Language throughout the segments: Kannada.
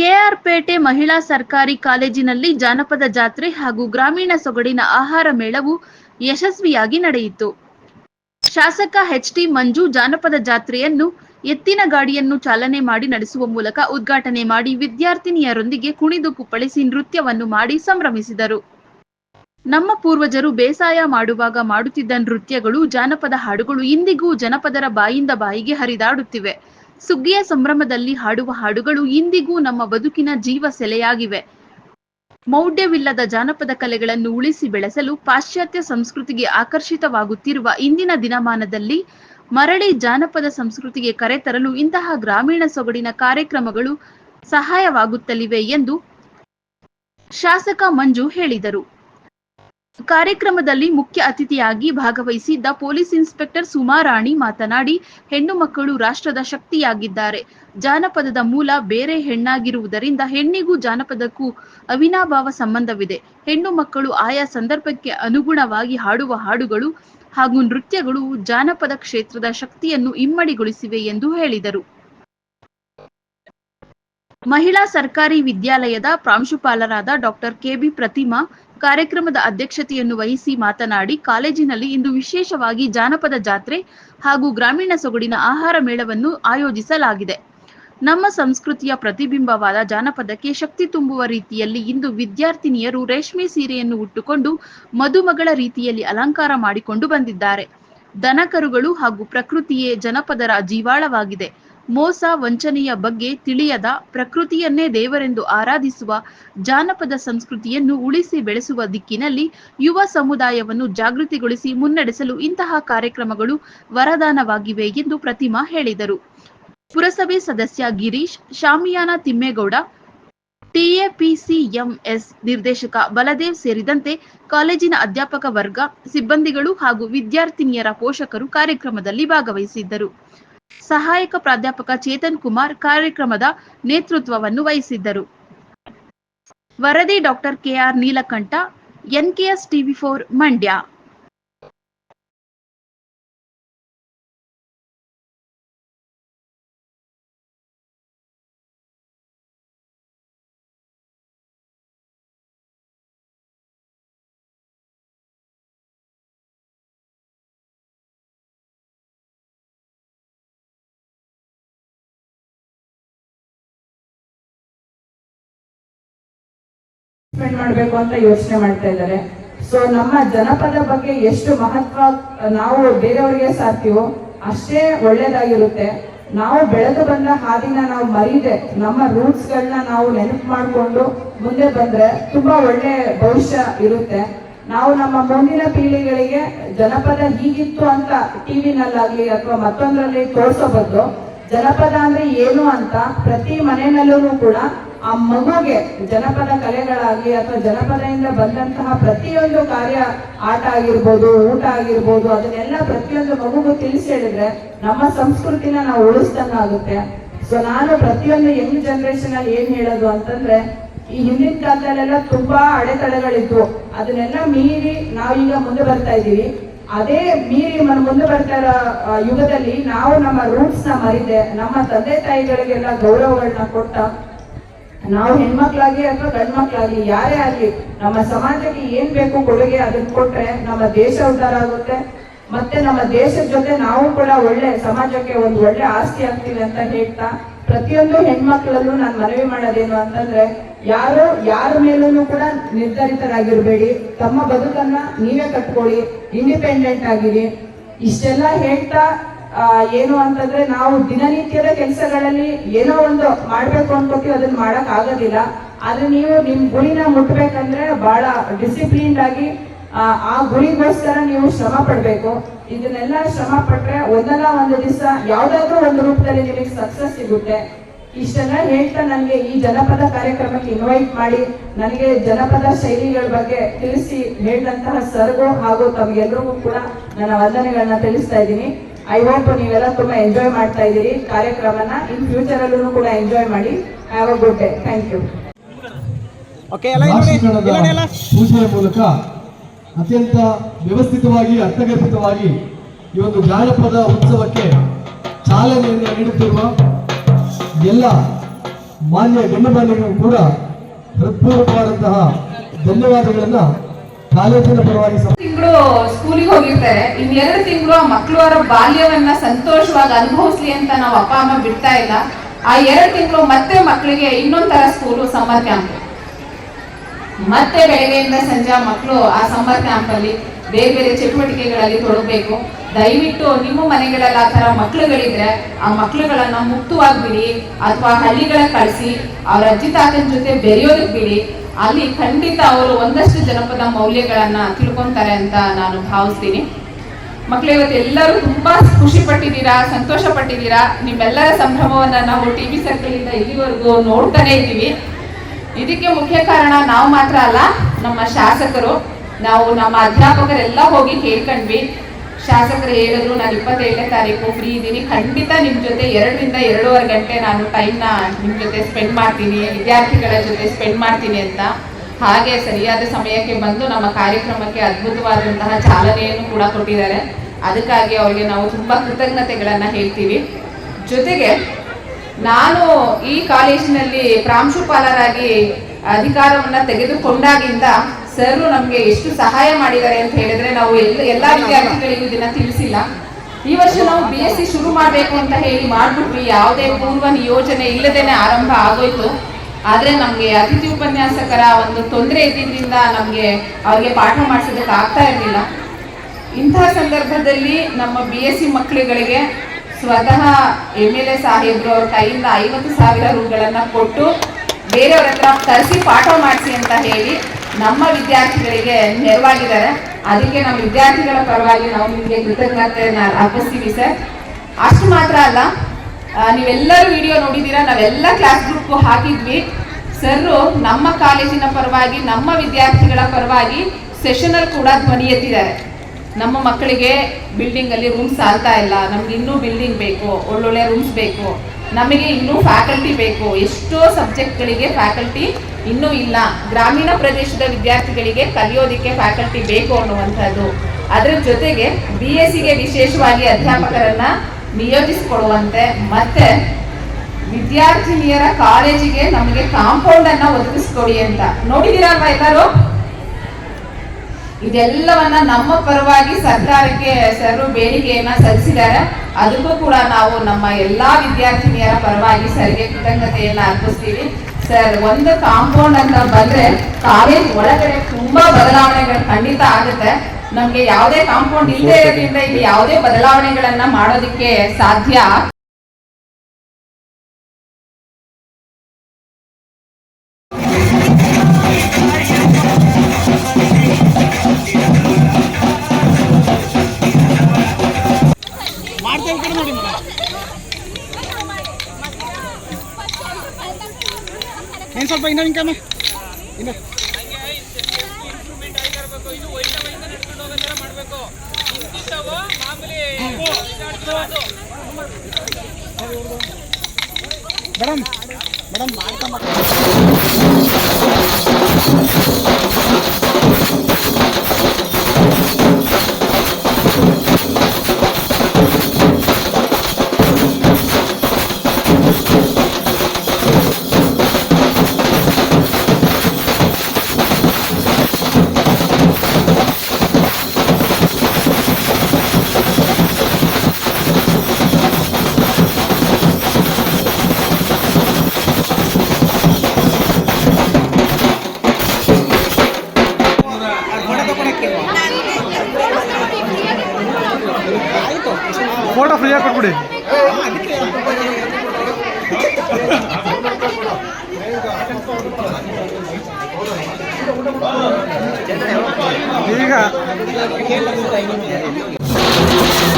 ಕೆಆರ್ಪೇಟೆ ಮಹಿಳಾ ಸರ್ಕಾರಿ ಕಾಲೇಜಿನಲ್ಲಿ ಜಾನಪದ ಜಾತ್ರೆ ಹಾಗೂ ಗ್ರಾಮೀಣ ಸೊಗಡಿನ ಆಹಾರ ಮೇಳವು ಯಶಸ್ವಿಯಾಗಿ ನಡೆಯಿತು. ಶಾಸಕ ಎಚ್ಟಿ ಮಂಜು ಜಾನಪದ ಜಾತ್ರೆಯನ್ನು ಎತ್ತಿನ ಗಾಡಿಯನ್ನು ಚಾಲನೆ ಮಾಡಿ ನಡೆಸುವ ಮೂಲಕ ಉದ್ಘಾಟನೆ ಮಾಡಿ ವಿದ್ಯಾರ್ಥಿನಿಯರೊಂದಿಗೆ ಕುಣಿದು ಕುಪ್ಪಳಿಸಿ ನೃತ್ಯವನ್ನು ಮಾಡಿ ಸಂಭ್ರಮಿಸಿದರು. ನಮ್ಮ ಪೂರ್ವಜರು ಬೇಸಾಯ ಮಾಡುವಾಗ ಮಾಡುತ್ತಿದ್ದ ನೃತ್ಯಗಳು ಜಾನಪದ ಹಾಡುಗಳು ಇಂದಿಗೂ ಜನಪದರ ಬಾಯಿಂದ ಬಾಯಿಗೆ ಹರಿದಾಡುತ್ತಿವೆ. ಸುಗ್ಗಿಯ ಸಂಭ್ರಮದಲ್ಲಿ ಹಾಡುವ ಹಾಡುಗಳು ಇಂದಿಗೂ ನಮ್ಮ ಬದುಕಿನ ಜೀವ ಸೆಲೆಯಾಗಿವೆ. ಮೌಢ್ಯವಿಲ್ಲದ ಜಾನಪದ ಕಲೆಗಳನ್ನು ಉಳಿಸಿ ಬೆಳೆಸಲು ಪಾಶ್ಚಾತ್ಯ ಸಂಸ್ಕೃತಿಗೆ ಆಕರ್ಷಿತವಾಗುತ್ತಿರುವ ಇಂದಿನ ದಿನಮಾನದಲ್ಲಿ ಮರಳಿ ಜಾನಪದ ಸಂಸ್ಕೃತಿಗೆ ಕರೆತರಲು ಇಂತಹ ಗ್ರಾಮೀಣ ಸೊಗಡಿನ ಕಾರ್ಯಕ್ರಮಗಳು ಸಹಾಯವಾಗುತ್ತಲಿವೆ ಎಂದು ಶಾಸಕ ಮಂಜು ಹೇಳಿದರು. ಕಾರ್ಯಕ್ರಮದಲ್ಲಿ ಮುಖ್ಯ ಅತಿಥಿಯಾಗಿ ಭಾಗವಹಿಸಿದ್ದ ಪೊಲೀಸ್ ಇನ್ಸ್ಪೆಕ್ಟರ್ ಸುಮಾರಾಣಿ ಮಾತನಾಡಿ, ಹೆಣ್ಣು ಮಕ್ಕಳು ರಾಷ್ಟ್ರದ ಶಕ್ತಿಯಾಗಿದ್ದಾರೆ. ಜಾನಪದದ ಮೂಲ ಬೇರೆ ಹೆಣ್ಣಾಗಿರುವುದರಿಂದ ಹೆಣ್ಣಿಗೂ ಜಾನಪದಕ್ಕೂ ಅವಿನಾಭಾವ ಸಂಬಂಧವಿದೆ. ಹೆಣ್ಣು ಮಕ್ಕಳು ಆಯಾ ಸಂದರ್ಭಕ್ಕೆ ಅನುಗುಣವಾಗಿ ಹಾಡುವ ಹಾಡುಗಳು ಹಾಗೂ ನೃತ್ಯಗಳು ಜಾನಪದ ಕ್ಷೇತ್ರದ ಶಕ್ತಿಯನ್ನು ಇಮ್ಮಡಿಗೊಳಿಸಿವೆ ಎಂದು ಹೇಳಿದರು. ಮಹಿಳಾ ಸರ್ಕಾರಿ ವಿದ್ಯಾಲಯದ ಪ್ರಾಂಶುಪಾಲರಾದ ಡಾಕ್ಟರ್ ಕೆಬಿ ಪ್ರತಿಮಾ ಕಾರ್ಯಕ್ರಮದ ಅಧ್ಯಕ್ಷತೆಯನ್ನು ವಹಿಸಿ ಮಾತನಾಡಿ, ಕಾಲೇಜಿನಲ್ಲಿ ಇಂದು ವಿಶೇಷವಾಗಿ ಜಾನಪದ ಜಾತ್ರೆ ಹಾಗೂ ಗ್ರಾಮೀಣ ಸೊಗಡಿನ ಆಹಾರ ಮೇಳವನ್ನು ಆಯೋಜಿಸಲಾಗಿದೆ. ನಮ್ಮ ಸಂಸ್ಕೃತಿಯ ಪ್ರತಿಬಿಂಬವಾದ ಜಾನಪದಕ್ಕೆ ಶಕ್ತಿ ತುಂಬುವ ರೀತಿಯಲ್ಲಿ ಇಂದು ವಿದ್ಯಾರ್ಥಿನಿಯರು ರೇಷ್ಮೆ ಸೀರೆಯನ್ನು ಉಟ್ಟುಕೊಂಡು ಮದುಮಗಳ ರೀತಿಯಲ್ಲಿ ಅಲಂಕಾರ ಮಾಡಿಕೊಂಡು ಬಂದಿದ್ದಾರೆ. ದನಕರುಗಳು ಹಾಗೂ ಪ್ರಕೃತಿಯೇ ಜನಪದರ ಜೀವಾಳವಾಗಿದೆ. ಮೋಸ ವಂಚನೆಯ ಬಗ್ಗೆ ತಿಳಿಯದ ಪ್ರಕೃತಿಯನ್ನೇ ದೇವರೆಂದು ಆರಾಧಿಸುವ ಜಾನಪದ ಸಂಸ್ಕೃತಿಯನ್ನು ಉಳಿಸಿ ಬೆಳೆಸುವ ದಿಕ್ಕಿನಲ್ಲಿ ಯುವ ಸಮುದಾಯವನ್ನು ಜಾಗೃತಿಗೊಳಿಸಿ ಮುನ್ನಡೆಸಲು ಇಂತಹ ಕಾರ್ಯಕ್ರಮಗಳು ವರದಾನವಾಗಿವೆ ಎಂದು ಪ್ರತಿಮಾ ಹೇಳಿದರು. ಪುರಸಭೆ ಸದಸ್ಯ ಗಿರೀಶ್, ಶಾಮಿಯಾನ ತಿಮ್ಮೇಗೌಡ ಟಿಎಪಿಸಿಎಂಎಸ್ ನಿರ್ದೇಶಕ ಬಲದೇವ್ ಸೇರಿದಂತೆ ಕಾಲೇಜಿನ ಅಧ್ಯಾಪಕ ವರ್ಗ, ಸಿಬ್ಬಂದಿಗಳು ಹಾಗೂ ವಿದ್ಯಾರ್ಥಿನಿಯರ ಪೋಷಕರು ಕಾರ್ಯಕ್ರಮದಲ್ಲಿ ಭಾಗವಹಿಸಿದ್ದರು. ಸಹಾಯಕ ಪ್ರಾಧ್ಯಾಪಕ ಚೇತನ್ ಕುಮಾರ್ ಕಾರ್ಯಕ್ರಮದ ನೇತೃತ್ವವನ್ನು ವಹಿಸಿದ್ದರು. ವರದಿ doctor KR Neelakantha NKS TV four Mandya. Investment ಮಾಡಬೇಕು ಅಂತ ಯೋಚನೆ ಮಾಡ್ತಾ ಇದ್ದಾರೆ. ಸೊ ನಮ್ಮ ಜನಪದ ಬಗ್ಗೆ ಎಷ್ಟು ಮಹತ್ವ, ನಾವು ಬೇರೆಯವ್ರಿಗೆ ಸಾರ್ತೀವೋ ಅಷ್ಟೇ ಒಳ್ಳೇದಾಗಿರುತ್ತೆ. ನಾವು ಬೆಳೆದು ಬಂದ ಹಾದಿನ ನಾವು ಮರೀದೆ ನಮ್ಮ ರೂಟ್ಸ್ ಗಳನ್ನ ನಾವು ನೆನಪು ಮಾಡಿಕೊಂಡು ಮುಂದೆ ಬಂದ್ರೆ ತುಂಬಾ ಒಳ್ಳೆ ಭವಿಷ್ಯ ಇರುತ್ತೆ. ನಾವು ನಮ್ಮ ಮುಂದಿನ ಪೀಳಿಗೆಗಳಿಗೆ ಜನಪದ ಹೀಗಿತ್ತು ಅಂತ ಟಿವಿನಲ್ಲಾಗ್ಲಿ ಅಥವಾ ಮತ್ತೊಂದರಲ್ಲಿ ತೋರಿಸೋ ಬದಲು, ಜನಪದ ಅಂದ್ರೆ ಏನು ಅಂತ ಪ್ರತಿ ಮನೆಯಲ್ಲೂ ಕೂಡ ಆ ಮಗುಗೆ ಜನಪದ ಕಲೆಗಳಾಗಿ ಅಥವಾ ಜನಪದದಿಂದ ಬಂದಂತಹ ಪ್ರತಿಯೊಂದು ಕಾರ್ಯ ಆಟ ಆಗಿರ್ಬೋದು, ಊಟ ಆಗಿರ್ಬೋದು, ಅದನ್ನೆಲ್ಲ ಪ್ರತಿಯೊಂದು ಮಗುಗೂ ತಿಳಿಸಿ ಹೇಳಿದ್ರೆ ನಮ್ಮ ಸಂಸ್ಕೃತಿನ ನಾವು ಉಳಿಸ್ದಂಗ ಆಗುತ್ತೆ ಸೊ ನಾನು ಪ್ರತಿಯೊಂದು ಯಂಗ್ ಜನರೇಷನ್ ಅಲ್ಲಿ ಏನ್ ಹೇಳೋದು ಅಂತಂದ್ರೆ, ಈ ಹಿಂದಿನ ಕಾಲದಲ್ಲೆಲ್ಲ ತುಂಬಾ ಅಡೆತಡೆಗಳಿದ್ವು. ಅದನ್ನೆಲ್ಲ ಮೀರಿ ನಾವೀಗ ಮುಂದೆ ಬರ್ತಾ ಇದ್ದೀವಿ. ಅದೇ ಮೀರಿ ಮನ ಮುಂದೆ ಬರ್ತಾ ಇರೋ ಯುಗದಲ್ಲಿ ನಾವು ನಮ್ಮ ರೂಟ್ಸ್ನ ಮರಿದೆ, ನಮ್ಮ ತಂದೆ ತಾಯಿಗಳಿಗೆಲ್ಲ ಗೌರವಗಳನ್ನ ಕೊಟ್ಟ ನಾವು ಹೆಣ್ಮಕ್ಳಾಗಿ ಅಥವಾ ಗಂಡ್ ಮಕ್ಳಾಗ್ಲಿ ಯಾರೇ ಆಗ್ಲಿ, ನಮ್ಮ ಸಮಾಜಕ್ಕೆ ಏನ್ ಬೇಕು ಕೊಡುಗೆ ಅದನ್ನ ಕೊಟ್ರೆ ನಮ್ಮ ದೇಶ ಉದ್ಧಾರ ಆಗುತ್ತೆ. ಮತ್ತೆ ನಮ್ಮ ದೇಶದ ಜೊತೆ ನಾವು ಕೂಡ ಒಳ್ಳೆ, ಸಮಾಜಕ್ಕೆ ಒಂದು ಒಳ್ಳೆ ಆಸ್ತಿ ಆಗ್ತೀವಿ ಅಂತ ಹೇಳ್ತಾ, ಪ್ರತಿಯೊಂದು ಹೆಣ್ಮಕ್ಳಲ್ಲೂ ನಾನು ಮನವಿ ಮಾಡೋದೇನು ಅಂತಂದ್ರೆ, ಯಾರು, ಯಾರ ಮೇಲೂ ಕೂಡ ನಿರ್ಧರಿತರಾಗಿರ್ಬೇಡಿ. ತಮ್ಮ ಬದುಕನ್ನ ನೀವೇ ಕಟ್ಕೊಳ್ಳಿ ಇಂಡಿಪೆಂಡೆಂಟ್ ಆಗಿರಿ. ಇಷ್ಟೆಲ್ಲ ಹೇಳ್ತಾ ಏನು ಅಂತಂದ್ರೆ ನಾವು ದಿನನಿತ್ಯದ ಕೆಲಸಗಳಲ್ಲಿ ಏನೋ ಒಂದು ಮಾಡ್ಬೇಕು ಅನ್ಕೋತೀವಿ ಅದನ್ನ ಮಾಡಕ್ ಆಗೋದಿಲ್ಲ. ಆದ್ರೆ ನೀವು ನಿಮ್ ಗುರಿನ ಮುಟ್ಬೇಕಂದ್ರೆ ಬಹಳ ಡಿಸಿಪ್ಲಿನ್ಡ್ ಆಗಿ ಆ, ಗುರಿಗೋಸ್ಕರ ನೀವು ಶ್ರಮ ಪಡ್ಬೇಕು. ಇದನ್ನೆಲ್ಲ ಶ್ರಮ ಪಟ್ರೆ ಒಂದಲ್ಲ ಒಂದು ದಿವಸ ಯಾವ್ದಾದ್ರು ಒಂದು ರೂಪದಲ್ಲಿ ನಿಮಗೆ ಸಕ್ಸಸ್ ಸಿಗುತ್ತೆ. ಇಷ್ಟೆಲ್ಲ ಹೇಳ್ತಾ ನನಗೆ ಈ ಜನಪದ ಕಾರ್ಯಕ್ರಮಕ್ಕೆ ಇನ್ವೈಟ್ ಮಾಡಿ ನನಗೆ ಜನಪದ ಶೈಲಿಗಳ ಬಗ್ಗೆ ತಿಳಿಸಿ ಹೇಳಿದಂತಹ ಸರ್ಗೂ ಹಾಗೂ ತಮ್ಗೆಲ್ರಿಗೂ ಕೂಡ ನನ್ನ ವಂದನೆಗಳನ್ನ ತಿಳಿಸ್ತಾ ಇದ್ದೀನಿ. ಐ ಹೋಪ್ ನೀವೆಲ್ಲ ತುಂಬಾ ಎಂಜಾಯ್ ಮಾಡ್ತಾ ಇದ್ದೀರಿ ಕಾರ್ಯಕ್ರಮನ. ಇನ್ ಫ್ಯೂಚರ್ ಅಲ್ಲೂ ಕೂಡ ಎಂಜಾಯ್ ಮಾಡಿ. Have a good day thank you ಪೂಜೆಯ ಮೂಲಕ ಅತ್ಯಂತ ವ್ಯವಸ್ಥಿತವಾಗಿ ಅರ್ಥಗರ್ಭಿತವಾಗಿ ಈ ಒಂದು ಜಾನಪದ ಉತ್ಸವಕ್ಕೆ ಚಾಲನೆಯನ್ನು ನೀಡುತ್ತಿರುವ ಎಲ್ಲ ಮಾನ್ಯ ಗಣ್ಯಮಾನ್ಯರಿಗೂ ಕೂಡ ಹೃತ್ಪೂರ್ವಕವಾದಂತಹ ಧನ್ಯವಾದಗಳನ್ನ ತಿಂಗಳು ಸ್ಕೂಲಿಗೆ ಹೋಗಿರ್ತಾರೆ ಇನ್ ಎರಡು ತಿಂಗಳು ಆ ಮಕ್ಕಳು ಅವರ ಬಾಲ್ಯವನ್ನ ಸಂತೋಷವಾಗಿ ಅನುಭವಿಸ್ಲಿ ಅಂತ ನಾವು ಅಪ್ಪ, ಅಮ್ಮ ಬಿಡ್ತಾ ಇಲ್ಲ. ಆ ಎರಡು ತಿಂಗಳು ಮತ್ತೆ ಮಕ್ಕಳಿಗೆ ಇನ್ನೊಂದರ ಸ್ಕೂಲು ಸಮ್ಮರ್ ಕ್ಯಾಂಪ್ ಮತ್ತೆ ಬೆಳಗ್ಗೆಯಿಂದ ಸಂಜೆ ಮಕ್ಕಳು ಆ ಸಮ್ಮರ್ ಕ್ಯಾಂಪ್ ಅಲ್ಲಿ ಬೇರೆ ಬೇರೆ ಚಟುವಟಿಕೆಗಳಲ್ಲಿ ತೊಡಗಬೇಕು. ದಯವಿಟ್ಟು ನಿಮ್ಮ ಮನೆಗಳಲ್ಲಿ ಆ ಥರ ಮಕ್ಕಳುಗಳಿದ್ರೆ ಆ ಮಕ್ಕಳುಗಳನ್ನ ಮುಕ್ತವಾಗಿ ಬಿಡಿ, ಅಥವಾ ಹಳ್ಳಿಗಳ ಕಳಿಸಿ, ಅವ್ರ ಅಜ್ಜಿ, ತಾತನ ಜೊತೆ ಬೆರೆಯೋದಕ್ಕೆ ಬಿಡಿ. ಅಲ್ಲಿ ಖಂಡಿತ ಅವರು ಒಂದಷ್ಟು ಜನಪದ ಮೌಲ್ಯಗಳನ್ನ ತಿಳ್ಕೊಂತಾರೆ ಅಂತ ನಾನು ಭಾವಿಸ್ತೀನಿ. ಮಕ್ಳು, ಇವತ್ತು ಎಲ್ಲರೂ ತುಂಬಾ ಖುಷಿ ಪಟ್ಟಿದ್ದೀರಾ ಸಂತೋಷ ಪಟ್ಟಿದ್ದೀರಾ ನಿಮ್ಮೆಲ್ಲರ ಸಂಭ್ರಮವನ್ನ ನಾವು ಟಿವಿ ಸರ್ಕಲ್ ಇಂದ ಇಲ್ಲಿವರೆಗೂ ನೋಡ್ತಾನೆ ಇದ್ದೀವಿ. ಇದಕ್ಕೆ ಮುಖ್ಯ ಕಾರಣ ನಾವು ಮಾತ್ರ ಅಲ್ಲ, ನಮ್ಮ ಶಾಸಕರು. ನಾವು ನಮ್ಮ ಅಧ್ಯಾಪಕರೆಲ್ಲ ಹೋಗಿ ಕೇಳ್ಕೊಂಡ್ವಿ ಶಾಸಕರು ಹೇಳಿದ್ರು, ನಾನು ಇಪ್ಪತ್ತೇಳನೇ ತಾರೀಕು ಫ್ರೀ ಇದ್ದೀನಿ. ಖಂಡಿತ ನಿಮ್ಮ ಜೊತೆ ಎರಡರಿಂದ ಎರಡೂವರೆ ಗಂಟೆ ನಾನು ಟೈಮ್ನ ನಿಮ್ಮ ಜೊತೆ ಸ್ಪೆಂಡ್ ಮಾಡ್ತೀನಿ, ವಿದ್ಯಾರ್ಥಿಗಳ ಜೊತೆ ಸ್ಪೆಂಡ್ ಮಾಡ್ತೀನಿ ಅಂತ. ಹಾಗೆ ಸರಿಯಾದ ಸಮಯಕ್ಕೆ ಬಂದು ನಮ್ಮ ಕಾರ್ಯಕ್ರಮಕ್ಕೆ ಅದ್ಭುತವಾದಂತಹ ಚಾಲನೆಯನ್ನು ಕೂಡ ಕೊಟ್ಟಿದ್ದಾರೆ. ಅದಕ್ಕಾಗಿ ಅವರಿಗೆ ನಾವು ತುಂಬ ಕೃತಜ್ಞತೆಗಳನ್ನು ಹೇಳ್ತೀವಿ. ಜೊತೆಗೆ ನಾನು ಈ ಕಾಲೇಜಿನಲ್ಲಿ ಪ್ರಾಂಶುಪಾಲರಾಗಿ ಅಧಿಕಾರವನ್ನ ತೆಗೆದುಕೊಂಡಾಗಿಂದ ಸರ್ ನಮ್ಗೆ ಎಷ್ಟು ಸಹಾಯ ಮಾಡಿದ್ದಾರೆ ಅಂತ ಹೇಳಿದ್ರೆ ನಾವು ಎಲ್ಲ ಎಲ್ಲಾ ವಿದ್ಯಾರ್ಥಿಗಳಿಗೂ ಇದನ್ನ ತಿಳಿಸಿಲ್ಲ. ಈ ವರ್ಷ ನಾವು ಬಿ ಎಸ್ ಸಿ ಶುರು ಮಾಡಬೇಕು ಅಂತ ಹೇಳಿ ಮಾಡ್ಬಿಟ್ವಿ. ಯಾವುದೇ ಪೂರ್ವ ನಿಯೋಜನೆ ಇಲ್ಲದೇನೆ ಆರಂಭ ಆಗೋಯ್ತು. ಆದ್ರೆ ನಮ್ಗೆ ಅತಿಥಿ ಉಪನ್ಯಾಸಕರ ಒಂದು ತೊಂದರೆ ಇದ್ದಿದ್ರಿಂದ ನಮ್ಗೆ ಅವ್ರಿಗೆ ಪಾಠ ಮಾಡಿಸೋದಕ್ಕೆ ಆಗ್ತಾ ಇರಲಿಲ್ಲ. ಇಂತಹ ಸಂದರ್ಭದಲ್ಲಿ ನಮ್ಮ ಬಿ ಎಸ್ ಸಿ ಮಕ್ಕಳುಗಳಿಗೆ ಸ್ವತಃ ಎಂ ಎಲ್ ಎ ಸಾಹೇಬ್ರು ಅವ್ರ ಕೈಯಿಂದ ಐವತ್ತು ಸಾವಿರ ರೂಗಳನ್ನ ಕೊಟ್ಟು ಬೇರೆಯವ್ರ ಹತ್ರ ತರಿಸಿ ಪಾಠ ಮಾಡಿಸಿ ಅಂತ ಹೇಳಿ ನಮ್ಮ ವಿದ್ಯಾರ್ಥಿಗಳಿಗೆ ನೆರವಾಗಿದ್ದಾರೆ. ಅದಕ್ಕೆ ನಮ್ಮ ವಿದ್ಯಾರ್ಥಿಗಳ ಪರವಾಗಿ ನಾವು ನಿಮಗೆ ಕೃತಜ್ಞತೆಯನ್ನು ಅರ್ಪಿಸ್ತೀವಿ ಸರ್. ಅಷ್ಟು ಮಾತ್ರ ಅಲ್ಲ ನೀವೆಲ್ಲರೂ ವಿಡಿಯೋ ನೋಡಿದ್ದೀರಾ? ನಾವೆಲ್ಲ ಕ್ಲಾಸ್ ಗ್ರೂಪ್ ಹಾಕಿದ್ವಿ. ಸರ್ರು, ನಮ್ಮ ಕಾಲೇಜಿನ ಪರವಾಗಿ, ನಮ್ಮ ವಿದ್ಯಾರ್ಥಿಗಳ ಪರವಾಗಿ ಸೆಷನಲ್ಲಿ ಕೂಡ ಧ್ವನಿ ಎತ್ತಿದ್ದಾರೆ. ನಮ್ಮ ಮಕ್ಕಳಿಗೆ ಬಿಲ್ಡಿಂಗ್ ಅಲ್ಲಿ ರೂಮ್ಸ್ ಆಗ್ತಾ ಇಲ್ಲ. ನಮ್ಗೆ ಇನ್ನೂ ಬಿಲ್ಡಿಂಗ್ ಬೇಕು, ಒಳ್ಳೊಳ್ಳೆ ರೂಮ್ಸ್ ಬೇಕು. ನಮಗೆ ಇನ್ನೂ ಫ್ಯಾಕಲ್ಟಿ ಬೇಕು. ಎಷ್ಟೋ ಸಬ್ಜೆಕ್ಟ್ಗಳಿಗೆ ಫ್ಯಾಕಲ್ಟಿ ಇನ್ನೂ ಇಲ್ಲ. ಗ್ರಾಮೀಣ ಪ್ರದೇಶದ ವಿದ್ಯಾರ್ಥಿಗಳಿಗೆ ಕಲಿಯೋದಕ್ಕೆ ಫ್ಯಾಕಲ್ಟಿ ಬೇಕು ಅನ್ನುವಂಥದ್ದು. ಅದರ ಜೊತೆಗೆ ಬಿ ಎಸ್ ಸಿಗೆ ವಿಶೇಷವಾಗಿ ಅಧ್ಯಾಪಕರನ್ನ ನಿಯೋಜಿಸಿಕೊಡುವಂತೆ ಮತ್ತೆ ವಿದ್ಯಾರ್ಥಿನಿಯರ ಕಾಲೇಜಿಗೆ ನಮಗೆ ಕಾಂಪೌಂಡ್ ಅನ್ನ ಒದಗಿಸ್ಕೊಡಿ ಅಂತ. ನೋಡಿದಿರಲ್ವಾ ಎಲ್ಲರೂ? ಇದೆಲ್ಲವನ್ನ ನಮ್ಮ ಪರವಾಗಿ ಸರ್ಕಾರಕ್ಕೆ ಸರ್ ಬೇಡಿಕೆಯನ್ನ ಸಲ್ಲಿಸಿದ್ದಾರೆ. ಅದಕ್ಕೂ ಕೂಡ ನಾವು ನಮ್ಮ ಎಲ್ಲಾ ವಿದ್ಯಾರ್ಥಿನಿಯರ ಪರವಾಗಿ ಸರ್ಗೆ ಕೃತಜ್ಞತೆಯನ್ನ ಅರ್ಪಿಸ್ತೀವಿ. ಸರ್, ಒಂದು ಕಾಂಪೌಂಡ್ ಅಂತ ಬಂದ್ರೆ ಕಾಲೇಜ್ ಒಳಗಡೆ ತುಂಬಾ ಬದಲಾವಣೆಗಳು ಖಂಡಿತ ಆಗುತ್ತೆ. ನಮ್ಗೆ ಯಾವುದೇ ಕಾಂಪೌಂಡ್ ಇಲ್ಲದೆ ಇರೋದ್ರಿಂದ ಇಲ್ಲಿ ಯಾವುದೇ ಬದಲಾವಣೆಗಳನ್ನ ಮಾಡೋದಕ್ಕೆ ಸಾಧ್ಯ ಏನು ಸ್ವಲ್ಪ ಇನ್ನೂ ಇನ್ಕಮ್ಮ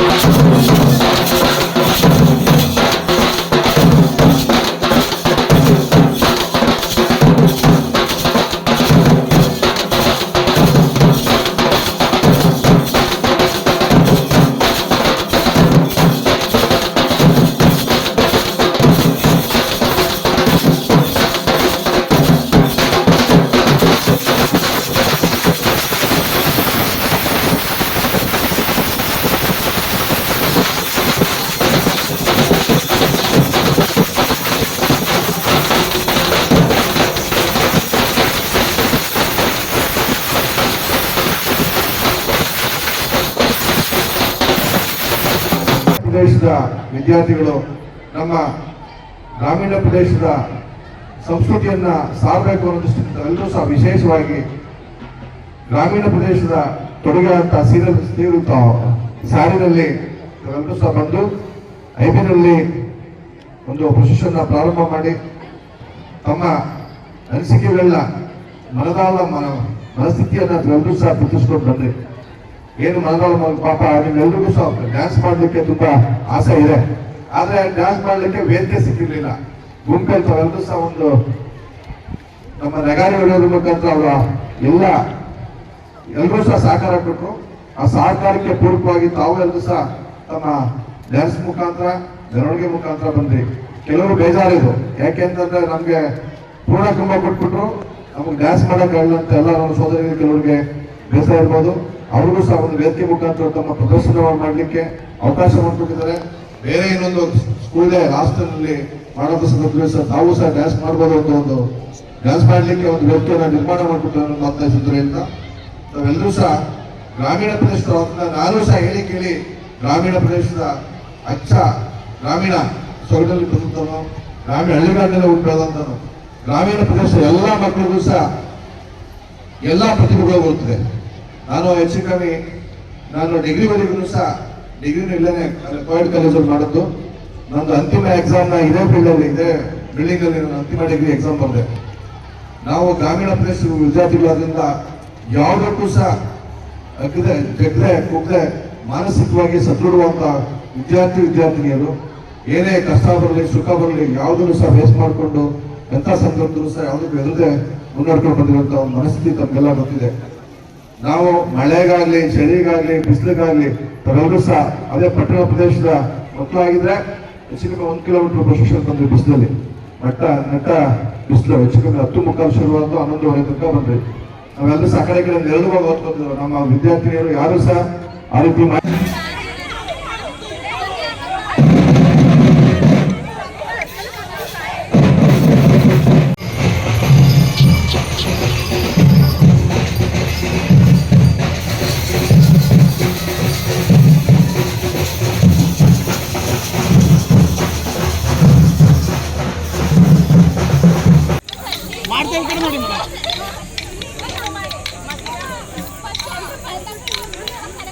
ಪ್ರದೇಶದ ವಿದ್ಯಾರ್ಥಿಗಳು ನಮ್ಮ ಗ್ರಾಮೀಣ ಪ್ರದೇಶದ ಸಂಸ್ಕೃತಿಯನ್ನ ಸಾರಬೇಕು ಅನ್ನೋ ಎಲ್ಲರೂ ಸಹ ವಿಶೇಷವಾಗಿ ಗ್ರಾಮೀಣ ಪ್ರದೇಶದ ತೊಡುಗೆ ಅಂತ ಸೀರೆ ಸೀರೆ ಸಾರಿನಲ್ಲಿ ಎಲ್ಲರೂ ಸಹ ಬಂದು ಐಬಿನಲ್ಲಿ ಒಂದು ಪ್ರೊಸೆಷನ್ ಪ್ರಾರಂಭ ಮಾಡಿ ತಮ್ಮ ಅನಿಸಿಕೆಗಳನ್ನ ಮನದಾಳ ಮನಸ್ಥಿತಿಯನ್ನ ಎಲ್ಲರೂ ಸಹ ಗುರುತಿಸ್ಕೊಂಡು ಬಂದ್ರಿ ಏನು ಮನದಾಳ ಮ- ಪಾಪ ನಿಮ್ಮೆಲ್ರಿಗೂ ಸಹ ಡ್ಯಾನ್ಸ್ ಮಾಡಲಿಕ್ಕೆ ತುಂಬಾ ಆಸೆ ಇದೆ. ಆದ್ರೆ ಡ್ಯಾನ್ಸ್ ಮಾಡ್ಲಿಕ್ಕೆ ವೇದಿಕೆ ಸಿಕ್ಕಿರ್ಲಿಲ್ಲ. ಗುಂಪಲ್ಲಿ ತಾವೆಲ್ಲರೂ ಸಹ ಒಂದು ನಮ್ಮ ನಗಾರಿ ಹೊಡೆಯೋದ್ರ ಮುಖಾಂತರ ಅವರ ಎಲ್ಲ ಎಲ್ಲರೂ ಸಹ ಸಹಕಾರ ಕೊಟ್ಟರು ಆ ಸಹಕಾರಕ್ಕೆ ಪೂರಕವಾಗಿ ತಾವು ಎಲ್ಲರೂ ಸಹ ತಮ್ಮ ಡ್ಯಾನ್ಸ್ ಮುಖಾಂತರ, ಮೆರವಣಿಗೆ ಮುಖಾಂತರ ಬಂದ್ರಿ ಕೆಲವರು ಬೇಜಾರಿದ್ರು. ಯಾಕೆಂತಂದ್ರೆ ನಮಗೆ ಪೂರ್ಣ ಕುಂಭ ಕೊಟ್ಬಿಟ್ರು. ನಮಗೆ ಡ್ಯಾನ್ಸ್ ಮಾಡೋಕ್ಕಾಗಲ್ಲ ಅಂತ ಎಲ್ಲ ನಮ್ಮ ಸೋದರಿಗೆ ಕೆಲವರಿಗೆ ಬೇಸರ ಇರ್ಬೋದು. ಅವ್ರಿಗೂ ಸಹ ಒಂದು ವೇದಿಕೆ ಮುಖಾಂತರ ತಮ್ಮ ಪ್ರದರ್ಶನವನ್ನು ಮಾಡಲಿಕ್ಕೆ ಅವಕಾಶ ಮಾಡಿಕೊಟ್ಟಿದ್ದಾರೆ. ಬೇರೆ ಇನ್ನೊಂದು ಸ್ಕೂಲ್ ಡೇ ಲಾಸ್ಟ್ನಲ್ಲಿ ಮಾಡೋದು ಸಹ ತಾವು ಸಹ ಡ್ಯಾನ್ಸ್ ಮಾಡ್ಬೋದು ಅಂತ ಒಂದು ಡ್ಯಾನ್ಸ್ ಮಾಡಲಿಕ್ಕೆ ಒಂದು ವೇದಿಕೆಯನ್ನು ನಿರ್ಮಾಣ ಮಾಡಿಕೊಟ್ಟು ಮಾತನಾಡಿಸಿದ್ರು ಅಂತ. ನಾವೆಲ್ಲರೂ ಸಹ ಗ್ರಾಮೀಣ ಪ್ರದೇಶದ ನಾನು ಸಹ ಹೇಳಿ ಕೇಳಿ ಗ್ರಾಮೀಣ ಪ್ರದೇಶದ ಅಚ್ಚ ಗ್ರಾಮೀಣ ಸೊಗಡಲ್ಲಿ ಬಂದಂತನು ಗ್ರಾಮೀಣ ಹಳ್ಳಿಗಾಡಿನಲ್ಲಿ ಉಂಟಾದಂತನು ಗ್ರಾಮೀಣ ಪ್ರದೇಶದ ಎಲ್ಲ ಮಕ್ಕಳಿಗೂ ಸಹ ಎಲ್ಲ ಪ್ರತಿಭೆಗಳು ಬರುತ್ತದೆ. ನಾನು ಹೆಚ್ಚು ಕಮ್ಮಿ ನಾನು ಡಿಗ್ರಿವರೆಗೂ ಸಹ ಡಿಗ್ರಿನೂ ಇಲ್ಲೇ ಕೋವಿಡ್ ಕಾಲೇಜಲ್ಲಿ ಮಾಡಿದ್ದು. ನಂದು ಅಂತಿಮ ಎಕ್ಸಾಮ್ನ ಇದೇ ಫೀಲ್ಡಲ್ಲಿ ಇದೇ. ಬಿಲ್ಡಿಂಗ್ ಅಲ್ಲಿ ನಾನು ಅಂತಿಮ ಡಿಗ್ರಿ ಎಕ್ಸಾಮ್ ಬರೆದೆ ನಾವು ಗ್ರಾಮೀಣ ಪ್ರದೇಶದ ವಿದ್ಯಾರ್ಥಿಗಳಾದ್ರಿಂದ ಯಾವುದಕ್ಕೂ ಸಹ ಅಗ್ಗದೆ ಜಗ್ಗದೆ ಕುಗ್ಗದೆ ಮಾನಸಿಕವಾಗಿ ಸದೃಢವಾದ ವಿದ್ಯಾರ್ಥಿ, ವಿದ್ಯಾರ್ಥಿನಿಯರು, ಏನೇ ಕಷ್ಟ ಬರಲಿ, ಸುಖ ಬರಲಿ, ಯಾವುದನ್ನು ಸಹ ಫೇಸ್ ಮಾಡಿಕೊಂಡು ಎಂಥ ಸಂದರ್ಭದಲ್ಲೂ ಸಹ ಯಾವುದಕ್ಕೂ ಎದುರದೆ ಮುನ್ನಡ್ಕೊಂಡು ಬಂದಿರುವಂಥ ಒಂದು ಮನಸ್ಥಿತಿ ತಮಗೆಲ್ಲ ಗೊತ್ತಿದೆ ನಾವು ಮಳೆಗಾಗ್ಲಿ, ಚಳಿಗಾಗ್ಲಿ, ಬಿಸಿಲಿಗಾಗ್ಲಿ ತಾವೆಲ್ಲರೂ ಸಹ ಅದೇ ಪಟ್ಟಣ ಪ್ರದೇಶದ ಮಕ್ಕಳಾಗಿದ್ರೆ ಹೆಚ್ಚು ಕಮ್ಮಿ ಒಂದು ಕಿಲೋಮೀಟರ್ ಪ್ರಶಸ್ತಿ ಬಂದ್ರಿ ಬಿಸಿಲಲ್ಲಿ. ನಟ್ಟ ನಟ್ಟ ಬಿಸಿಲು ಹೆಚ್ಚು ಕಮ್ಮಿ ಹತ್ತು ಮುಕ್ಕಾಲು ಶುರುವಾದ್ದು ಹನ್ನೊಂದುವರೆ ತನಕ ಬಂದ್ರಿ ನಾವೆಲ್ಲರೂ ಸಹ ಕಡೆ ಕಡೆ ನೆರಳುವಾಗಿ ಓದ್ಕೊಂಡಿದ್ರು ನಮ್ಮ ವಿದ್ಯಾರ್ಥಿನಿಯರು ಯಾರು ಸಹ ಆ ರೀತಿ ಮಾಡಿ